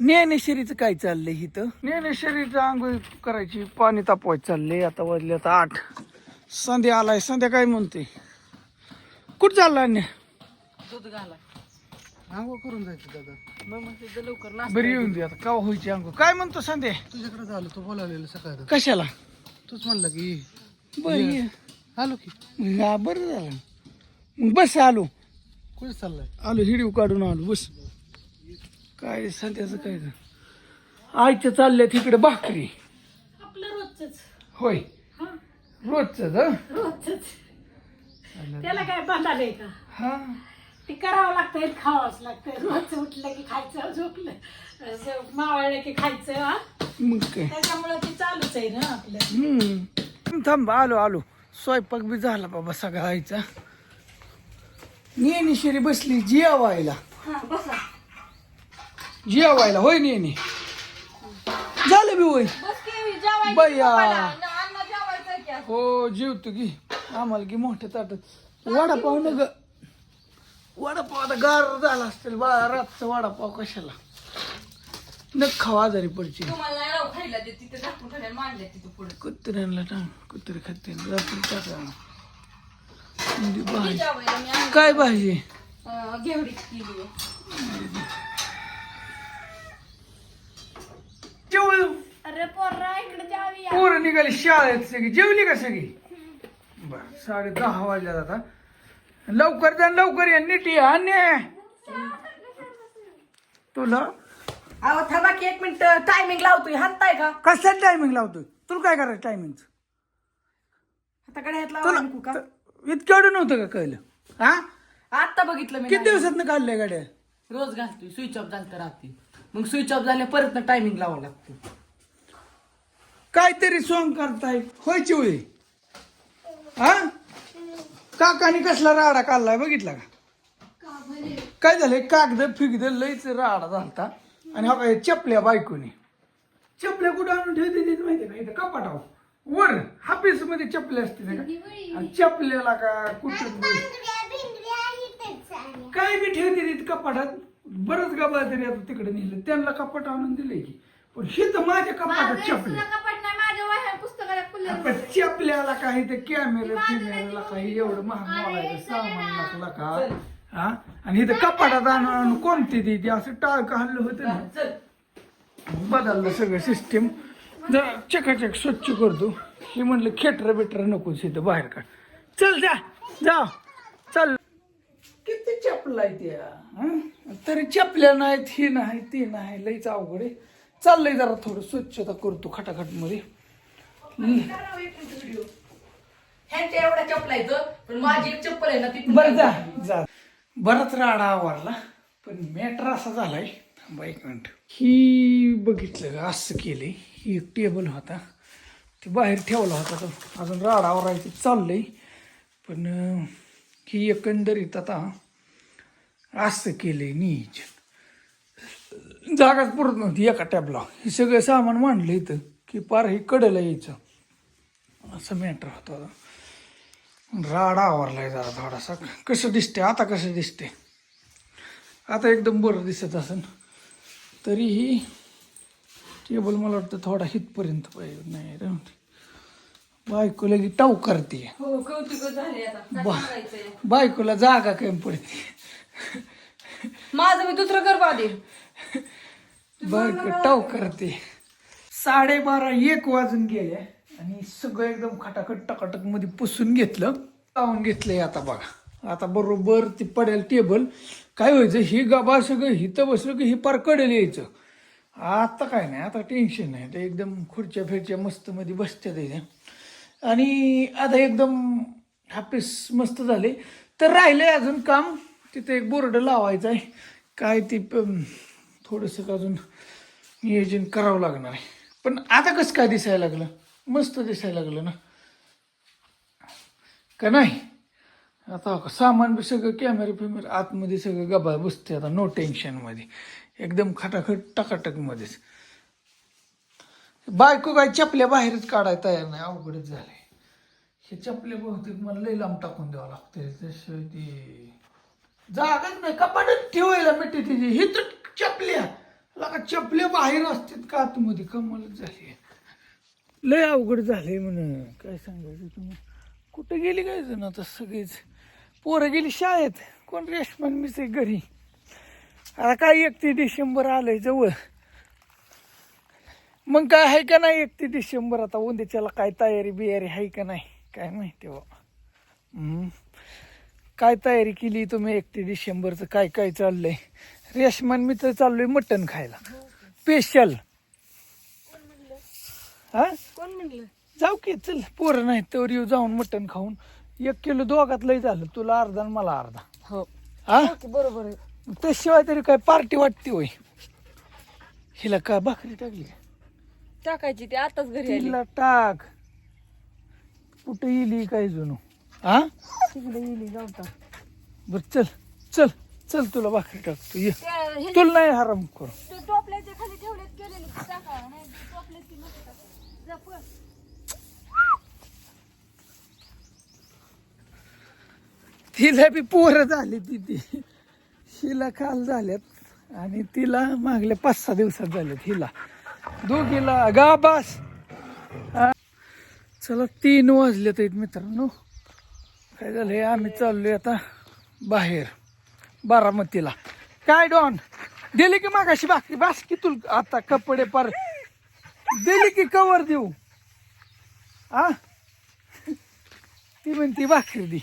ज्ञानेश्वरीचं काय चाललंय इथं? ज्ञानेश्वरीचं आंघोळ करायची पाणी तापवायचं चाललंय. आता वाजले आता आठ. संध्या आलाय. संध्या काय म्हणते? कुठं चालला अन्य? दूध घाला. आंघोळ करून जायचं दादा मग म्हणते ते लवकर नाश्ता बरी येऊन दे आता. कावा व्हायची आंघोळ? काय म्हणतो संध्या? तुझ्याकडे झालं तू बोलावलेलं सकाळी कशाला? तूच म्हणला की ये. बरं आलो की. हा बरं झालं. मग बस आलो. कुठे चाललाय? आलो हिडीव काढून आलो. बस. काय सध्याचं काय? आईच्या चालल्या तिकडे भाकरी. आपलं रोजच होय. रोजच रोजच त्याला काय बंधालय का? हा? ते करावं लागतं खावावंच लागतं रोज उठलं की खायचं झोपलं मावळलं की खायचं हा? मग काय? त्याच्यामुळं ते चालूच आहे ना आपलं. थांब आलो आलो. स्वयंपाक बी झाला बाबा सगळा आईचा. नेहमी शिरी बसली जियावायला हा बसा. जियावायला होय नेहमी झालं बी होय. बया हो जेवतो की. आम्हाला की मोठ्या ताटात. वडापाव न ग. वडापाव आता गार झाला असतील बा रातचा वडापाव कशाला? न खावा आजारी पडची कुत्र्यांना टांग कुत्रे खाते रात्री टाका. जेवायला. काय भाजी? घेवडी केली जेवळ अरे पोर्रा इकडे जावी पोरं निघाली शाळेत सगळी. जेवली का सगळी? बर साडे दहा वाजल्यात आता. लवकर जा लवकर या. नीट या अन्य. तुला? अहो थांबा की एक मिनिट. टायमिंग लावतोय. हातताय का? कसला टायमिंग लावतोय? तुला काय करायचं टायमिंग हाताकडे हात लावा आणू का? इतकं एवढं नव्हतं का कळलं? हा? आता बघितलं मी किती दिवसात काढल्या गाड्या? रोज घालतोय. स्विच ऑफ झालं तर राहते मग स्विच ऑफ झाल्या परत टायमिंग लावावं लागतं. काहीतरी सॉंग करताय. होय चिवळी? हा? काकाने कसला राडा काढलाय बघितला का? काय झालंय? कागद फिगद लईच राडा झालता. आणि हा काय चपल्या बायकोने. चपल्या कुठं आणून ठेवते ते माहिती का? इथं कपाटावर. वर हापीसमध्ये चपल्या असते ना का? आणि चपल्याला का कुठं काय बी ठेवते तिथे कपाटात. बरंच गबाळ तरी आता तिकडे नेलं. त्यांना कपाट आणून दिले की. पण हे तर माझ्या कपाटात चपल्या. चपल्याला काही ते कॅमेरा फिमेराला काही एवढं महाग मोलायचं सामान लागला का? हा? आणि इथं कपाटात आणून कोणती ती? ती असं टाळकं हल्लं होतं ना. बदललं सगळं सिस्टीम जरा चकाचक स्वच्छ करतो. हे म्हणलं खेटर बिटर नकोच इथं बाहेर काढ. चल जा जा. चल. किती चपला आहे त्या हं? तरी चपल्या नाहीत ही नाही ती नाही. लईच अवघड आहे. चाललंय जरा थोडं स्वच्छता करतो खटाखटमध्ये. ह्यांच्या एवढ्या चपलायचं पण माझी एक चप्पल आहे ना ती बरं जा जा. बराच राडा आवरला पण मॅटर असा झालाय थांबा एक मिनिट ही बघितलं का असं केलंय. ही एक टेबल होता. ते बाहेर ठेवला होता तो. अजून राडा आवरायचं चाललंय पण ही एकंदरीत आता असं केलंय नीच. जागाच पुरत नव्हती एका टॅबला हे सगळं सामान मांडलं इथं. की पार हे कडेला यायचं. असं मॅटर होतं. राडा आवरलाय जरा थोडासा. कसं दिसते आता कसं दिसते आता एकदम बरं दिसत असेल. तरीही टेबल मला वाटतं थोडा हितपर्यंत पाहिजे. नाही रे. बायको लगी टाऊ करते. हो काय? बायकोला जागा कमी पडते. माझं मी दुसरं कर बायको टाऊ करते. साडेबारा एक वाजून गेले. आणि सगळं एकदम खटाखट टकाटकमध्ये पुसून घेतलं. लावून घेतलंय आता बघा. आता बरोबर ती पडेल टेबल काय व्हायचं ही गाभा सगळं हिथं बसलं की ही पार कडेल यायचं. आता काय नाही आता टेन्शन नाही. ते एकदम खुर्च्या फिरच्या मस्त मध्ये बसत्यात आणि आता एकदम हापीस मस्त झाले. तर राहिले अजून काम. तिथे एक बोर्ड लावायचं आहे. काय ते प- थोडंसं अजून नियोजन करावं लागणार आहे. पण आता कसं काय दिसायला लागलं? मस्त दिसायला लागलं ना. का नाही? आता सामान बी सगळं कॅमेरा फिमेरा आतमध्ये सगळं गबा बसते आता नो टेन्शनमध्ये एकदम खटाखट टकाटकमध्येच बायको काय चपल्या बाहेरच काढायला तयार नाही अवघडच झालंय. हे चपल्या बहुतेक मला लई लांब टाकून द्यावं लागते तसं ती जागाच नाही कपाटच ठेवायला मिळते तिची ही तर चपल्या. लगा चपले बाहेर असतात का आतमध्ये? कमालच झाली. लय अवघड झाले म्हण. काय सांगायचं तुम्ही? कुठे गेली काय जण आता सगळीच? पोरं गेली शाळेत. कोण रेशमन मिस आहे घरी? आता काय एकतीस डिसेंबर आलंय जवळ? मग काय आहे का नाही एकतीस डिसेंबर? आता उद्याच्याला काय तयारी बियारी आहे का नाही? काय माहिती बाबा काय तयारी केली तुम्ही एकतीस डिसेंबरचं? काय काय चाललंय? रेशमान मी तर चाललोय मटण खायला. स्पेशल हा? कोण म्हणलं? जाऊ की चल पोरं नाही तर येऊ जाऊन मटण खाऊन. एक किलो दोघात लय झालं. तुला अर्धा आणि मला अर्धा. हो. हा? बरोबर आहे. त्याशिवाय तरी काय पार्टी वाटते होय. हिला का भाकरी टाकली? टाकायची ती आताच घरी आली. तिला टाक. कुठे येली काय जणू हा? तिकडे गेली जाऊता बर चल चल. चल तुला भाकरी टाकतो ये. हे- तुला नाही हराम करू. ते टोपल्याच्या खाली ठेवलेत केलेले ते टाका. नाही ते टोपल्याची नको टाकू. जा पळ. तिला बी पोरं झाली ती ती हिला काल झाल्यात आणि तिला मागल्या पाच सहा दिवसात झाल्यात हिला. दोघीला गा बास. हा. चला तीन वाजले आहेत मित्रांनो. काय झालंय आम्ही चाललोय आता बाहेर. बारामतीला. काय डॉन? दिली की मागाशी भाकरी बास की तुल आता कपडे पर. दिली की कवर देऊ. आ? ती म्हणती भाकरी दे.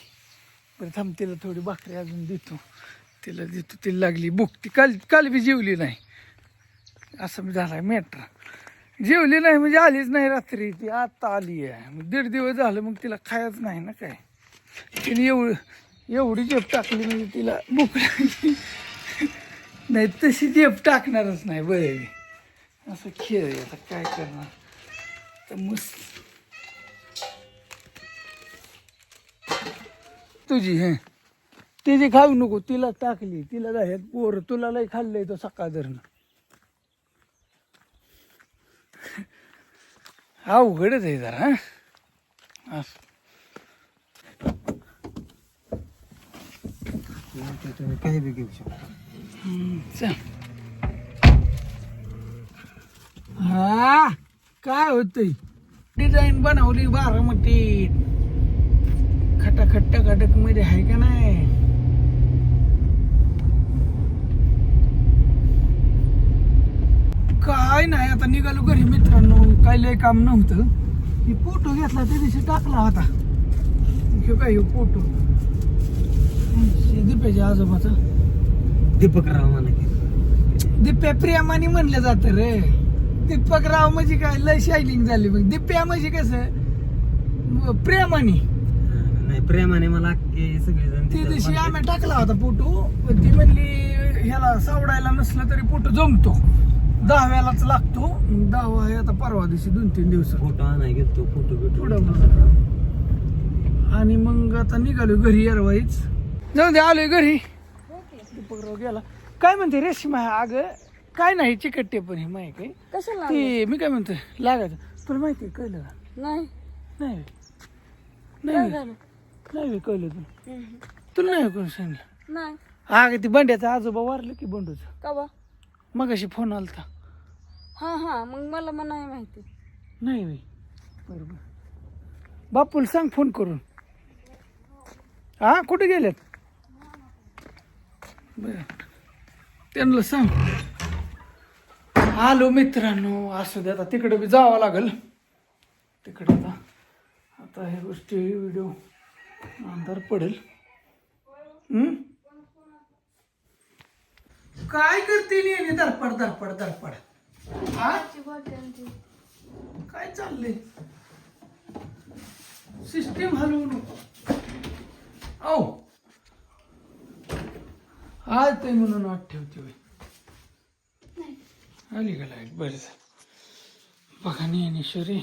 बरं थांब तिला थोडी भाकरी अजून देतो. तिला देतो तिला लागली बुक ती काल काल बी जेवली नाही. असं मी झालाय मॅटर जेवली नाही म्हणजे आलीच नाही रात्री. ती आत्ता आली आहे मग दीड दिवस झालं मग तिला खायच नाही ना काय. तिने एवढं एवढी जेप टाकली म्हणजे तिला भूक लागली. नाही तशी जेप टाकणारच नाही बरं असं खेळ आहे आता काय करणार? तर मस्त. तुझी हे. तिची खाऊ नको तिला टाकली तिला जाहीर पोर तुला लय खाल्लंय तो सकाळ धरणं. अवघडच आहे जरा असं. हा असं काही बी घेऊ शकता. हम्म, चल. हा काय होतंय? डिझाईन बनवली बारामती. खटाखट खटकमध्ये आहे का नाही? काय नाही आता निघालो घरी मित्रांनो. काय लय काम नव्हतं. ही फोटो घेतला त्या दिवशी टाकला होता. ह्यो काय ह्यो फोटो? दीपेच्या आजोबाचा. दीपक राव म्हणा. की दिप्या प्रेमाने म्हणलं जातं रे. दीपक राव म्हणजे काय? लय शायनिंग झाली मग दिप्या म्हणजे कसं? प्रेमाने. नाही प्रेमाने मला अख्खे सगळेजण ती दिवशी आम्ही टाकला होता फोटो पण ती म्हणली ह्याला सावडायला नसलं तरी फोटो जमतो. दहाव्यालाच लागतो. दहावा आहे आता परवा दिवशी दोन तीन दिवस फोटो आणाय घेतो फोटो बिटो थोडं आणि मग आता निघालो घरी यारवाईच. जाऊ दे आलोय घरी. दीपकराव गेला. काय म्हणते रेशमा अगं काय नाही चिकटते पण हे माहिती काय? कशाला ते मी काय म्हणतोय लागायचं. तुला माहिती आहे कळलं का? नाही. नाही. नाही. झालं? नाही कळलं तुला. हम्म. तुला नाही कोण सांगितलं? नाही. अगं ती बंड्याचा आजोबा वारलं की बंडूचं. का बा मग अशी फोन आलता. हा हा मग मला मग नाही माहिती. नाही बरोबर. बापूला सांग फोन करून. हा कुठे गेलेत? बरं. त्यांना सांग. आलो मित्रांनो असू दे आता. तिकडे बी जावं लागल. तिकडे आता. आता ह्या गोष्टी व्हिडिओ अंधार पडेल. काय करते नेहमी? धडपड धडपड धडपड. काय चाललंय? सिस्टीम हलवू नको. आज ते म्हणून वाट ठेवते बाई. आली का लाइट? बरं. बघा ज्ञानेश्वरी